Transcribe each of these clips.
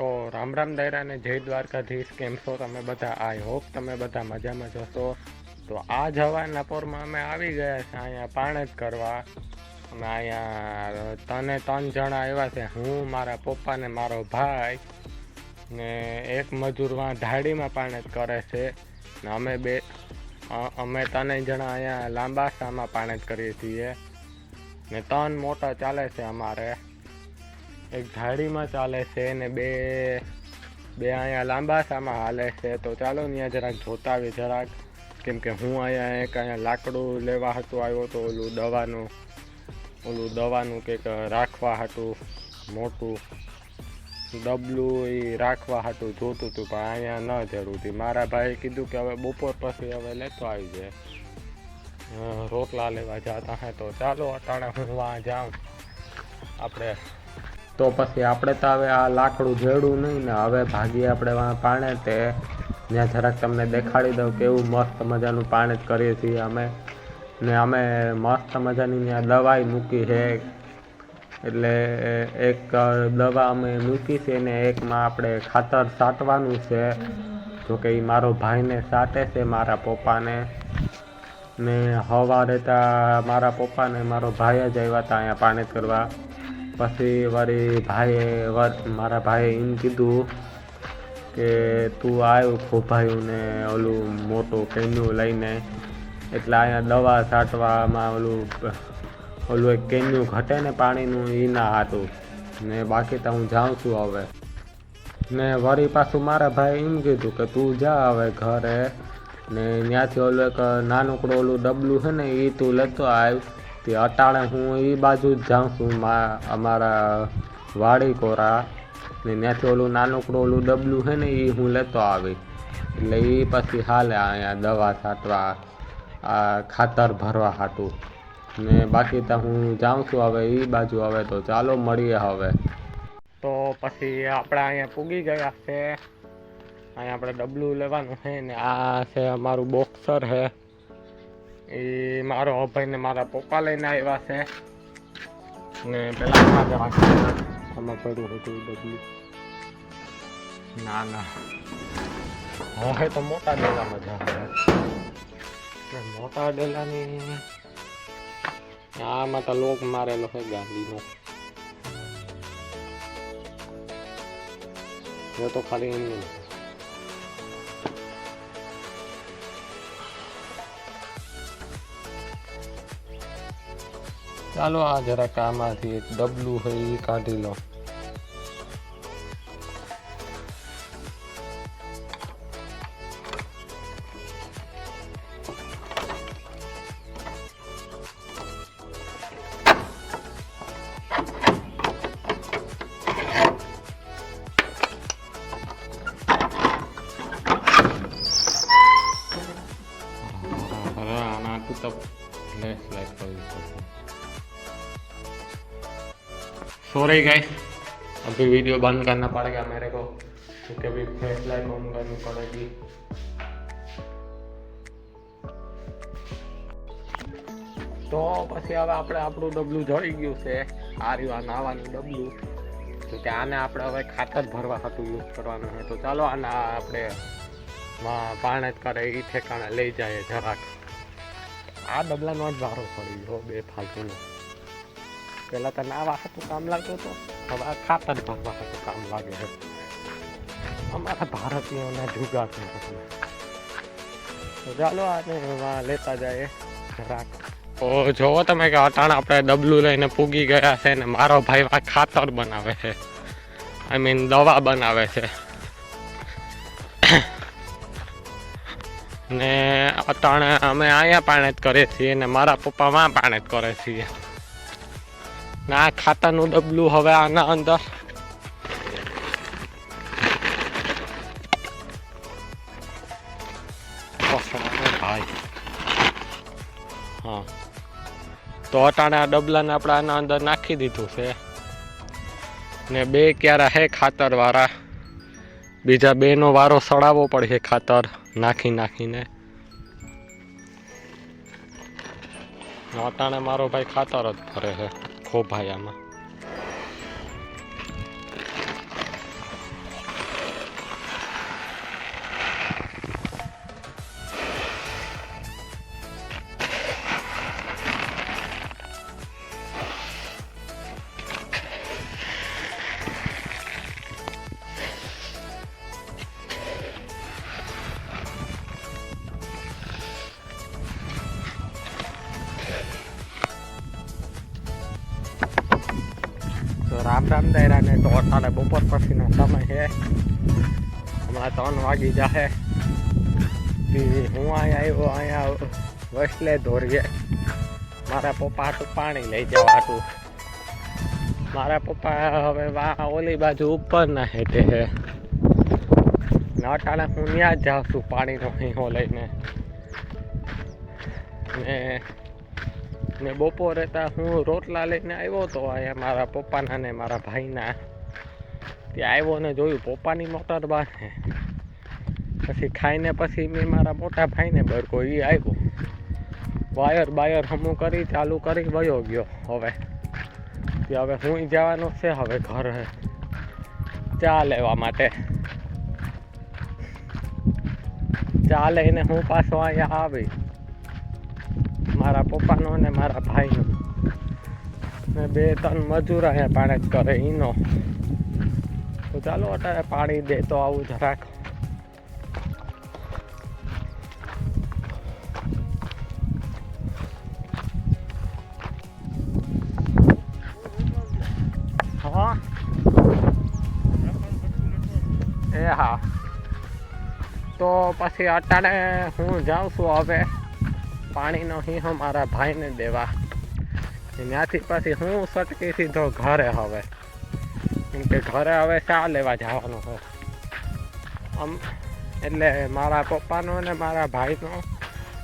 તો રામ રામ દાયરા અને જય દ્વારકાધીશ. કેમ છો તમે બધા? આઈ હોપ તમે બધા મજામાં જશો તો આ જવાના પોરમાં અમે આવી ગયા છે અહીંયા પાણ જ કરવા. અમે અહીંયા તને ત્રણ જણા આવ્યા છે. હું, મારા પપ્પા ને મારો ભાઈ ને એક મજૂરમાં ધાડીમાં પાણ જ કરે છે. ને અમે બે અમે ત્રણેય જણા અહીંયા લાંબાસામાં પાણ જ કરીએ છીએ. ને ત્રણ મોટા ચાલે છે અમારે. એક ધાડીમાં ચાલે છે ને બે બે અહીંયા લાંબાસામાં હાલે છે. તો ચાલો ત્યાં જરાક જોતા આવી જરાક. કેમ કે હું અહીંયા એક અહીંયા લાકડું લેવા હતું, આવ્યો તો ઓલું દવાનું ઓલું દવાનું કંઈક રાખવા હતું, મોટું. ડબલું એ રાખવા હતું, જોતું હતું, પણ અહીંયા ન જરૂર હતી મારા ભાઈએ કીધું કે હવે બપોર પછી હવે લેતો આવી જાય. રોટલા લેવા જતા હે તો ચાલો, અટાણે હું વાં જાઉં. આપણે તો પછી આપણે તો હવે આ લાકડું જેડું નહીં ને હવે ભાગીએ આપણે પાણે તે. ત્યાં જરાક તમને દેખાડી દઉં કેવું મસ્ત મજાનું પાણી જ કરીએ છીએ અમે. ને અમે મસ્ત મજાની ત્યાં દવાઈ મૂકી છે એટલે એક દવા અમે મૂકી છે ને એકમાં આપણે ખાતર સાટવાનું છે. જો કે એ મારો ભાઈને સાટે છે મારા પપ્પાને. ને હવા રહેતા મારા પપ્પાને મારો ભાઈ જ આવ્યા હતા અહીંયા પાણી કરવા પછી વળી ભાઈએ મારા ભાઈએ એમ કીધું કે, તું આવ્યો ખોભાયું ને ઓલું મોટું કેન્યુ લઈને. એટલે અહીંયા દવા છાંટવામાં ઓલું ઓલું એક કેન્યુ ઘટે ને પાણીનું એ ના હતું ને બાકી તો હું જાઉં છું હવે. ને વળી પાછું મારા ભાઈ એમ કીધું કે, તું જા હવે ઘરે. ને ત્યાંથી ઓલું એક નાનકડું ઓલું ડબલું છે ને એ તું લેતો આવ. તે અટાણે હું એ બાજુ જ જાઉં છું અમારા વાડી કોરા ને ત્યાંથી ઓલું નાનકડું ઓલું ડબલું છે ને એ હું લેતો આવી. એટલે એ પછી હાલે અહીંયા દવા છાંટવા, આ ખાતર ભરવા હાટું. ને બાકી તો હું જાઉં છું હવે એ બાજુ હવે તો ચાલો મળીએ હવે. તો પછી આપણે અહીંયા પૂગી ગયા છે. અહીંયા આપણે ડબલું લેવાનું છે ને આ છે અમારું બોક્સર છે. એ મારો ભાઈને મારા પપ્પા લઈને આવ્યા છે. ને પેલા આમાં પડ્યું હતું બધું. ના ના. હવે તો મોટા ડેલામાં ને મોટા ડેલાની આમાં તો લોક મારેલો છે ગાંધીનો એ તો ખાલી એમનું ચાલો આ જરાક આમાંથી એક ડબલું હોય એ કાઢી લો. सॉरी गाइस अभी वीडियो बंद करना पड़ेगा मेरे को क्योंकि अभी फ्लैश लाइट ऑन करनी पड़ेगी તો પછી હવે આપણે આપણું ડબલું જળી ગયું છે આ રહ્યું આ નાવાનું ડબલું તો કે આને આપણે હવે ખાતર ભરવા હતું યુઝ કરવાનું છે તો ચાલો આને આપણે માં પાણે જ કરે એ ઠેકાણે લઈ જાય જરાક આ ડબલાનો જ વારો પડી ગયો બે ફાલતુનો પહેલાં તો આ હતું કામ લાગતું હતું હવે આ ખાતર ભરવા હતું કામ લાગે છે અમારા ભારતીયોના જુગા છે. તો ચાલો આને લેતા જઈએ જરાક તો જોવો તમે કે અટાણ આપણે ડબલું લઈને પૂગી ગયા છે ને મારો ભાઈ આ ખાતર બનાવે છે આઈ મીન દવા બનાવે છે ને અટાણે અમે અહીંયા પાણે જ કરીએ છીએ ને મારા પપ્પા માં પાણે જ કરે છીએ ને ખાતાનું ડબલું હવે આના અંદર. હા. તો અટાણે આ ડબલાને આપણે આના અંદર નાખી દીધું છે. ને બે ક્યારા હે ખાતર વાળા બીજા બેનો વારો સડાવવો પડશે ખાતર નાખી નાખીને. અટાણે મારો ભાઈ ખાતર જ ભરે છે. খুব ভাই আমার બપોર પછીનો સમય છે હમણાં ત્રણ વાગી જશે હું અહીંયા આવ્યો અહીંયા વસલે ધોરીએ મારા પપ્પા હાટું પાણી લઈ જવા મારા પપ્પા હવે વા ઓલી બાજુ ઉપરના હેઠે છે નાટાને હું ત્યાં જ જાઉં છું પાણીનો હીહો લઈને ને ને બપોરે તા હું રોટલા લઈને આવ્યો તો અહીંયા મારા પપ્પાના ને મારા ભાઈના ત્યાં આવ્યો ને જોયું, પપ્પાની મોટર બાને પછી ખાઈને પછી મેં મારા મોટા ભાઈને બરકો એ આવ્યો વાયર બાયર હમું કરી, ચાલુ કરી, વયો ગયો હવે. કે હવે હું જવાનો છે, હવે ઘરે ચા લેવા માટે. ચા લઈને હું પાછો અહીંયા આવી. મારા પપ્પાનો ને મારા ભાઈનો. ને બે ત્રણ મજૂર અહીંયા પાણી કરે, ઈનો. તો ચાલો અત્યારે પાણી દે તો આવું જરાક હા. એ હા. તો પછી અટાણે હું જાઉં છું હવે. પાણીનો હિંહ મારા ભાઈને દેવા. ત્યાંથી પછી હું સટકી સીધો ઘરે હવે. કેમ કે ઘરે હવે ચા લેવા જવાનું છે. આમ, એટલે મારા પપ્પાનો ને મારા ભાઈનો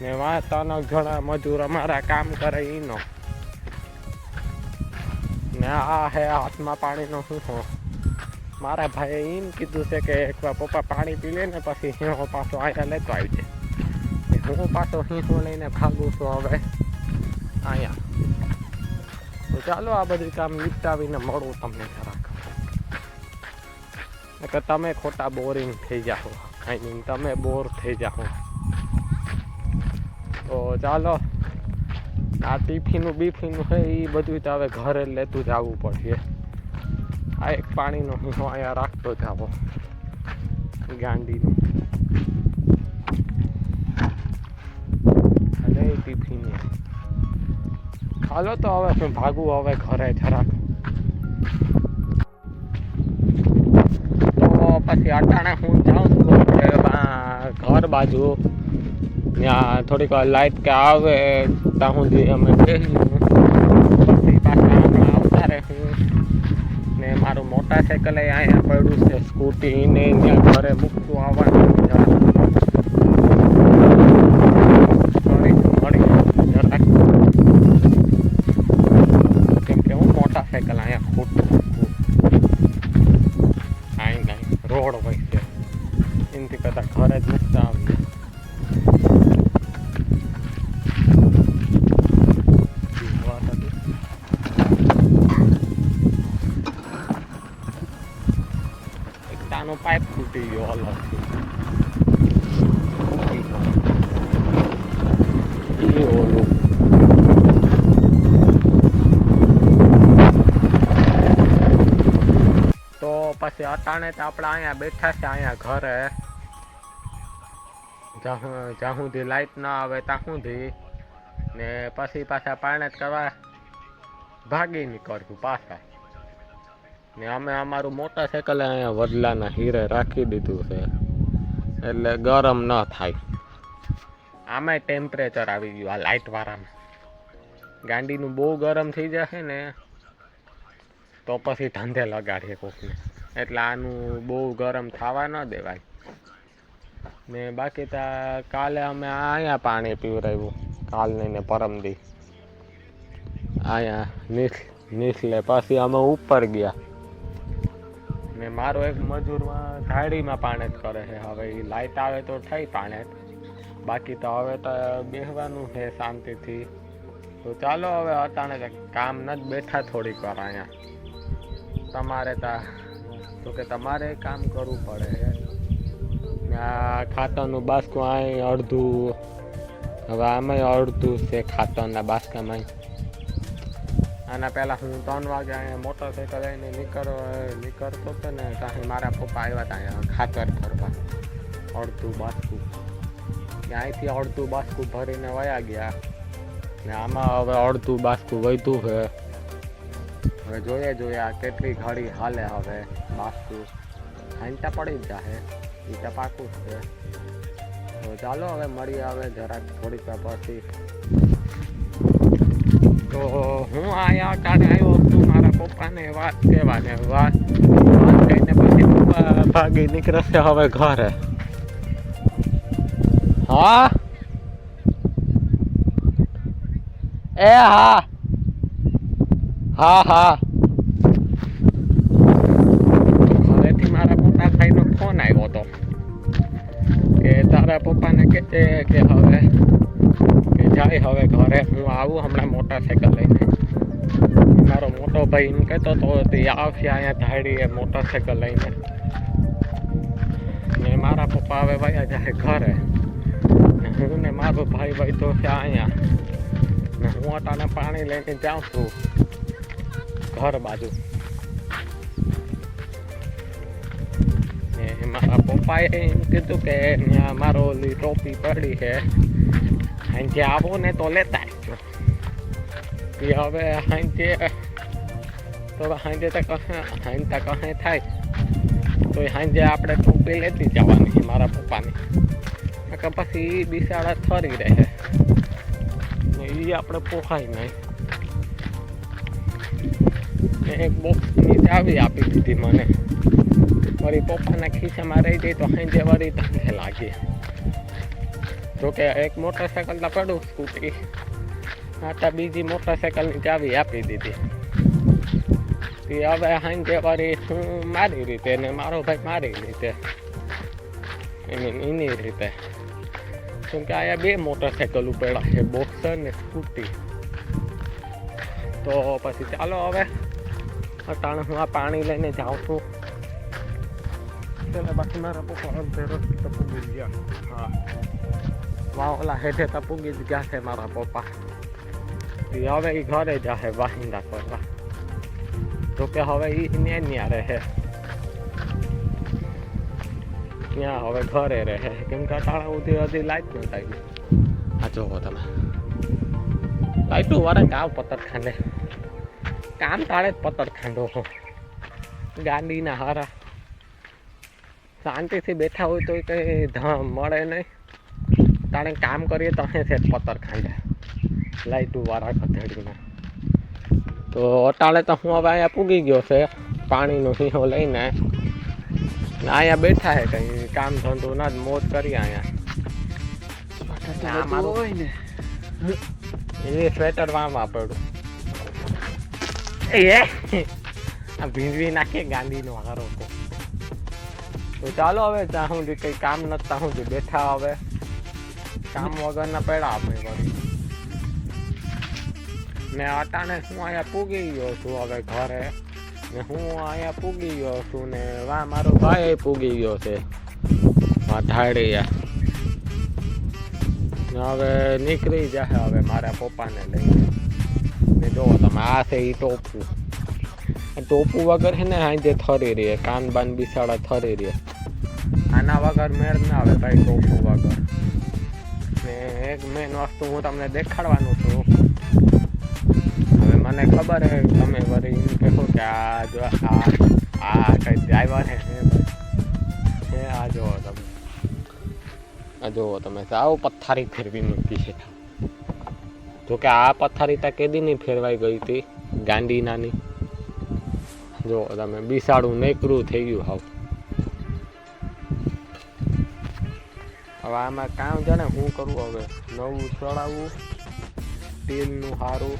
ને વા ઘણા મજૂર અમારા કામ કરે એનો ને આ હે હાથમાં પાણીનો શું હીહો મારા ભાઈએ એમ કીધું છે કે એકવાર પપ્પા પાણી પી લે ને પછી હીહો પાછો અહીંયા લેતો આવી જાય હું પાછો હીહો લઈને ભાગું છું હવે અહીંયા તો ચાલો આ બધું કામ નિપટાવીને મળું તમને જરાક. કે તમે ખોટા બોરિંગ થઈ જાઓ. આઈ મીન તમે બોર થઈ જાઓ. તો ચાલો, આ ટીફીનું બીફીનું છે એ બધું તો હવે ઘરે લેતું જ આવવું પડશે. આ એક પાણીનો હું અહીંયા રાખતો જાવો ગાંડીનું. અને ટિફિન હાલો તો હવે શું ભાગું, હવે ઘરે જરાક. પછી અટાણે હું જાઉં છું. ઘર બાજુ, ત્યાં થોડીક વાર લાઈટ કે આવે, ત્યાં સુધી અમે પછી પાછા હમણાં આવતા રહેશું ને મારું મોટરસાઇકલ અહીંયા પડ્યું છે, સ્કૂટી ને ત્યાં ઘરે મૂકતું આવવાનું. ઘરે જ મૂકતા પાઇપ ફૂટી ગયો અલગથી ઓલું તો પછી અટાણે તો આપણે અહીંયા બેઠા છે અહીંયા ઘરે જ્યાં સુધી લાઇટ ના આવે ત્યાં સુધી ને પછી પાછા પાણી કરવા ભાગી નીકળશું પાછા. ને અમે અમારું મોટરસાઇકલ અહીંયા વડલાના હીરે રાખી દીધું છે. એટલે ગરમ ન થાય. આમે ટેમ્પરેચર આવી ગયું આ લાઇટ વાળામાં. ગાંડીનું બહુ ગરમ થઈ જશે ને, તો પછી ધંધે લગાડીએ કોકને. એટલે આનું બહુ ગરમ થવા ન દેવાય. ને બાકી ત્યાં કાલે અમે અહીંયા પાણી પીવરાવ્યું. કાલ નહીં ને પરમદી અહીંયા નીચ નીચલે પછી અમે ઉપર ગયા. ને મારો એક મજૂરમાં ધાડીમાં પાણી જ કરે છે. હવે એ લાઇટ આવે તો થઈ પાણી બાકી તો હવે તો બેસવાનું છે શાંતિથી. તો ચાલો હવે અટાણે કામ ન જ બેઠા થોડીક વાર અહીંયા. તમારે તા, તો કે તમારે કામ કરવું પડે. આ ખાતરનું બાસકું અહીં અડધું, હવે આમાંય અડધું છે ખાતરના બાસકામાં આના પહેલાં હું ત્રણ વાગે અહીંયા મોટરસાઇકલ લઈને નીકળ નીકળતો હતો ને ત્યાં મારા પપ્પા આવ્યા હતા અહીંયા ખાતર ભરવા. અડધું બાસકું. અહીંથી અડધું બાસકું ભરીને વયા ગયા. ને આમાં હવે અડધું બાસકું વધ્યું છે. હવે જોઈએ જોઈએ આ કેટલી ઘડી હાલે હવે બાસકું. હાંચા પડી જ જાહે. એ પાકું છે. તો ચાલો, હવે મળીએ હવે જરાક થોડીક પછી. તો હું અહીંયા કાલે આવ્યો છું, મારા પપ્પાને વાત કહેવાને. વાત કહીને પછી ભાગી નીકળશે હવે ઘરે. હા? એ હા. હા હા. ઘરેથી મારા મોટા ભાઈનો ફોન આવ્યો. હતો કે તારા પપ્પાને કે છે કે હવે કે જાય હવે ઘરે હું આવું હમણાં મોટરસાઇકલ લઈને મારો મોટો ભાઈ એમ કહેતો હતો તે આવશે અહીંયા ધાડીએ મોટરસાઇકલ લઈને ને મારા પપ્પા હવે ભાઈ જાય ઘરે ને હું ને મારો ભાઈ ભાઈ તો છે અહીંયા ને હું અટાને પાણી લઈને જાઉં છું ઘર બાજુ મારા પપ્પાએ એમ કીધું કે મારો ઓલી ટોપી પડી છે. સાંજે આવો ને તો લેતા આવજો. એ હવે સાંજે તો સાંજે તો સાંજે તો કહે થાય. તો સાંજે આપણે ટોપી લેતી જવાની મારા પપ્પાની. કે પછી એ બિસાડા ફરી રહે. એ આપણે પોહાય નહીં. એક બોક્સની ચાવી આપી દીધી મને. વળી પપ્પાના ખિસ્સામાં રહી ગઈ તો સાંજે વળી તને લાગી. જોકે એક મોટરસાયકલ તો પડું સ્કૂટી આટા બીજી મોટરસાયકલની ચાવી આપી દીધી. તે હવે સાંજે વળી હું મારી રીતે ને મારો ભાઈ મારી રીતે. એની રીતે. કેમ કે અહીંયા બે મોટરસાયકલ ઉપેડા છે બોક્સર ને સ્કૂટી. તો પછી ચાલો હવે. અટાણે હું આ પાણી લઈને જાઉં છું. પેલા બાકી મારા પપ્પા અડધે રસ્તે પૂગી ગયા હા વાહ ઓલા હેઠે તો પૂગી જ ગયા છે મારા પપ્પા હવે એ ઘરે જાહે વાહિંદા કરવા તો કે હવે એ ન્યા ન્યા રહે ત્યાં હવે ઘરે રહે કેમ કે અટાણા સુધી હજી લાઈટ નથી આવી આ જોવો તમે લાઈટું કાવ પતર ખાંડે કામ તાળે જ પતર ખાંડો હો ગાંડીના હારા શાંતિથી બેઠા હોય તો કંઈ ધમ મળે નહીં. તાણે કામ કરીએ તો અહીં છે પતર ખાંડે લાઈટું વાળા ગધેડીના તો અટાળે તો હું હવે અહીંયા પૂગી ગયો છે પાણીનો હીહો લઈને. અહીંયા બેઠા છે કંઈ કામ ધંધો ના જ મોજ કરી અહીંયા. એ સ્વેટર વાંવા પડ્યું. એ ભીંજવી નાખીએ ગાંધીનો હારો તો ચાલો હવે ત્યાં સુધી કંઈ કામ નથી ત્યાં સુધી બેઠા હવે. કામ વગરના પડ્યા આપણે વળી. ને અટાણે હું અહીંયા પૂગી ગયો છું હવે ઘરે. ને હું અહીંયા પૂગી ગયો છું ને વા, મારો ભાઈ પૂગી ગયો છે. ને હવે નીકળી જશે હવે મારા પપ્પાને લઈને. ને જો તમે આ છે એ ટોપું. ટોપું વગર છે ને આજે થરી રહે કાન બાન બિસાડા થરી રહે આના વગર મેળ ના આવે ભાઈ ટોપો વગર. ને એક મેન વસ્તુ હું તમને દેખાડવાનું છું. હવે મને ખબર હે, તમે વરી એમ કહેશો કે આ જો, આ આ કઈ ડ્રાઈવર હે આ જુઓ તમે. આ જુઓ તમે. સાવ પથ્થારી ફેરવી મૂકી છે. જો કે આ પથ્થારી તો કેદીની ફેરવાઈ ગઈ હતી ગાંડી નાની જો તમે, બિસાડું નેકરું થઈ ગયું હાવ. હવે આમાં કામ જાણે હું કરું હવે. નવું ચડાવવું સ્ટીલનું સારું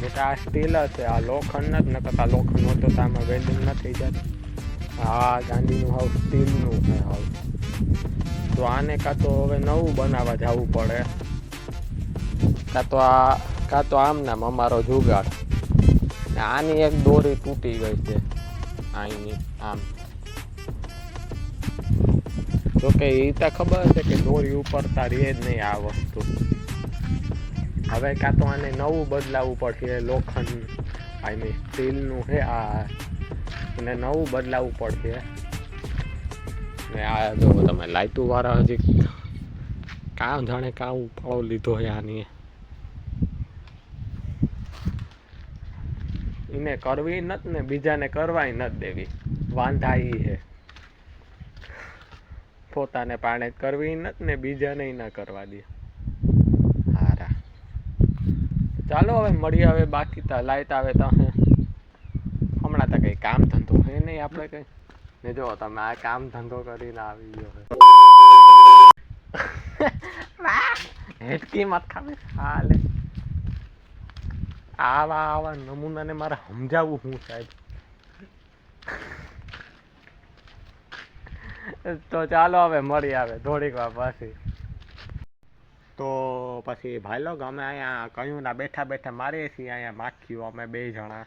ને આ સ્ટીલ છે, આ લોખંડ જ નકર આ લોખંડ હોતો તો આમાં વેલ્ડિંગ ન થઈ જાય. આ ગાંધીનું હાવ સ્ટીલનું છે હાવ. તો આને કાં તો હવે નવું બનાવવા જવું પડે. કાં તો આ, કાં તો આમ નામ અમારો જુગાડ. ને આની એક દોરી તૂટી ગઈ છે. અહીંની આમ. તો કે એ તો ખબર છે કે દોરી ઉપર તારી જ નહીં આ વસ્તુ. હવે કાં તો આને નવું બદલાવવું પડશે લોખંડ આઈ મીન સ્ટીલનું છે, આ એને નવું બદલાવવું પડશે. ને આ જો તમે લાઇટું વાળા હજી કાં જાણે કાં ઉપાડો લીધો છે આની. એને કરવી નથી ને બીજાને કરવાય નથી દેવી. વાંધા એ હે પોતાને પાણે કરવી નથી ને બીજાને ના કરવા દે. હારા. ચાલો હવે મળી આવે બાકી તા લાઈટ આવે તો હમણાં તો કઈ કામ ધંધો હે નહીં આપણે કઈ. ને જો તમે આ કામ ધંધો કરીને આવી ગયો હેટકી મત ખાવે. હાલે. આવા આવા નમૂનાને મારે સમજાવવું હું સાહેબ? તો ચાલો હવે મળી આવે થોડીક વાર પછી. તો પછી ભાઈ લોગ અમે અહીંયા કયું ના બેઠા બેઠા મારીએ છીએ, અહીંયા માખીઓ અમે બે જણા.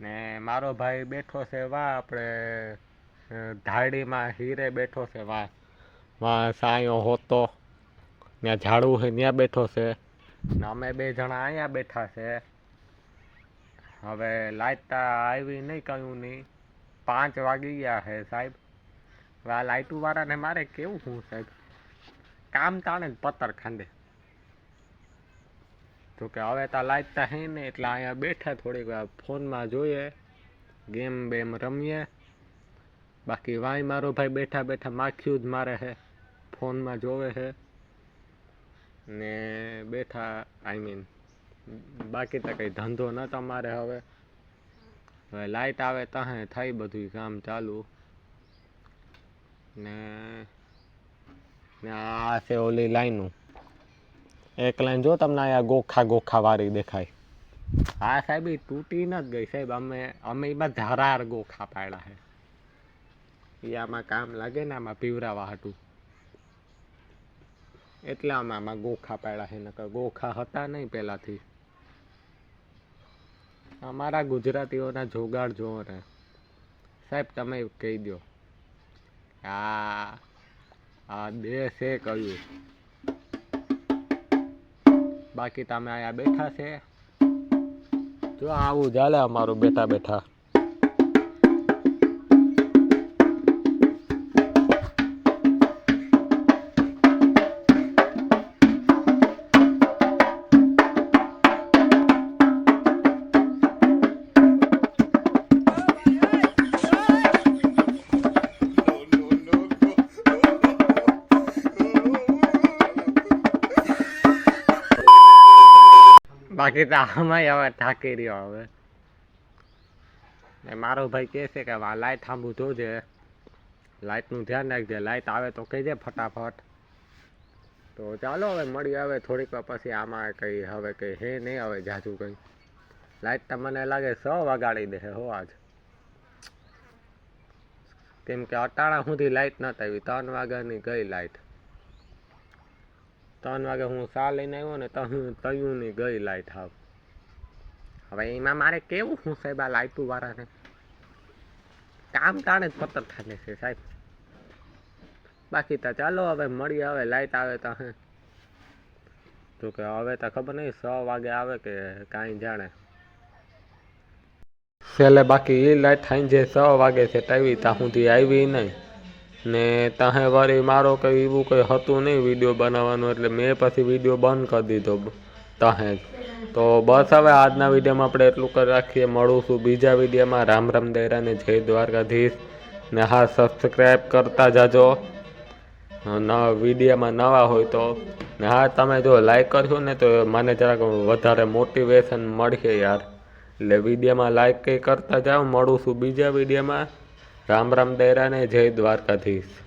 ને મારો ભાઈ બેઠો છે વા, આપણે ધાડીમાં હીરે બેઠો છે વા. વા સાયો હોતો, ત્યાં ઝાડવું છે, ત્યાં બેઠો છે. ને અમે બે જણા અહીંયા બેઠા છે. હવે લાઈટ આવી નહીં કયું નહીં પાંચ વાગી ગયા છે સાહેબ. હવે આ લાઇટુ વાળાને મારે કેવું હું સાહેબ? કામ તાણે જ પત્તર ખાંડે. તો કે હવે તો લાઈટ તો હે ને, એટલે અહીંયા બેઠા થોડીક વાર ફોનમાં જોઈએ, ગેમ બેમ રમીએ. બાકી વાય મારો ભાઈ બેઠા બેઠા માખ્યું જ મારે છે ફોનમાં જોવે છે ને બેઠા આઈ મીન બાકી તો કંઈ ધંધો ન તમારે હવે. હવે લાઇટ આવે ત્યાં થાય બધું કામ ચાલુ. ને આ છે ઓલી લાઈનું એક લાઈન જો તમને અહીંયા ગોખા ગોખા વાળી દેખાય. હા સાહેબ એ તૂટી ન જ ગઈ સાહેબ. અમે અમે એમાં ધારાર ગોખા પાડ્યા છે એ આમાં કામ લાગે ને આમાં પીવરાવા હતું એટલે આમાં આમાં ગોખા પાડ્યા છે નકર ગોખા હતા નહીં પહેલાથી. અમારા ગુજરાતીઓના જોગાડ જોવો ને. સાહેબ, તમે કહી દો આ આ દેશ કયું? બાકી તમે અહીંયા બેઠા છે. જો આવું ચાલે અમારું બેઠા બેઠા. બાકી તો આમાં હવે થાકી રહ્યો હવે. ને મારો ભાઈ કહે છે કે આ લાઈટ થાંભું જોજે લાઇટનું ધ્યાન રાખજે લાઇટ આવે તો કહીજે ફટાફટ. તો ચાલો હવે મળી આવે થોડીક વાર પછી. આમાં કંઈ હવે કંઈ હે નહીં, હવે જાજુ કંઈ. લાઈટ તો મને લાગે સો વગાડી દે હો આજ. કેમ કે અટાણા સુધી લાઈટ નહોતી આવી, ત્રણ વાગ્યાની ગઈ લાઈટ ત્રણ વાગે હું સા લઈને આવ્યો ને તયું ની ગઈ લાઈટ હાવ. હવે એમાં મારે કેવું હું સાહેબ આ લાઈટું વાળાને? કામ તાણે જ પતર થાય છે સાહેબ. બાકી તો ચાલો હવે મળી આવે લાઈટ આવે તો હે. તો કે હવે તો ખબર નહીં, છ વાગે આવે કે કાંઈ જાણે. છેલ્લે બાકી એ લાઈટ થાય જે છ વાગે છે ટાવી ત્યાં સુધી આવી નહીં. ને તાહે વળી મારો કંઈ એવું કંઈ હતું નહીં વીડિયો બનાવવાનું, એટલે મેં પછી વીડિયો બંધ કરી દીધો તાહે તો બસ હવે આજના વિડીયોમાં આપણે એટલું કરી રાખીએ. મળું છું બીજા વિડીયોમાં. રામ રામ દૈરાને જય દ્વારકાધીશ. ને હા સબસ્ક્રાઈબ કરતા જાજો. વિડીયોમાં નવા હોય તો. ને હા, તમે જો લાઈક કરશો ને તો મને જરાક વધારે મોટિવેશન મળશે યાર. એટલે વિડીયોમાં લાઈક કંઈ કરતા જાઓ. મળું છું બીજા વિડીયોમાં. રામ રામ દૈરાને જય દ્વારકાધીશ.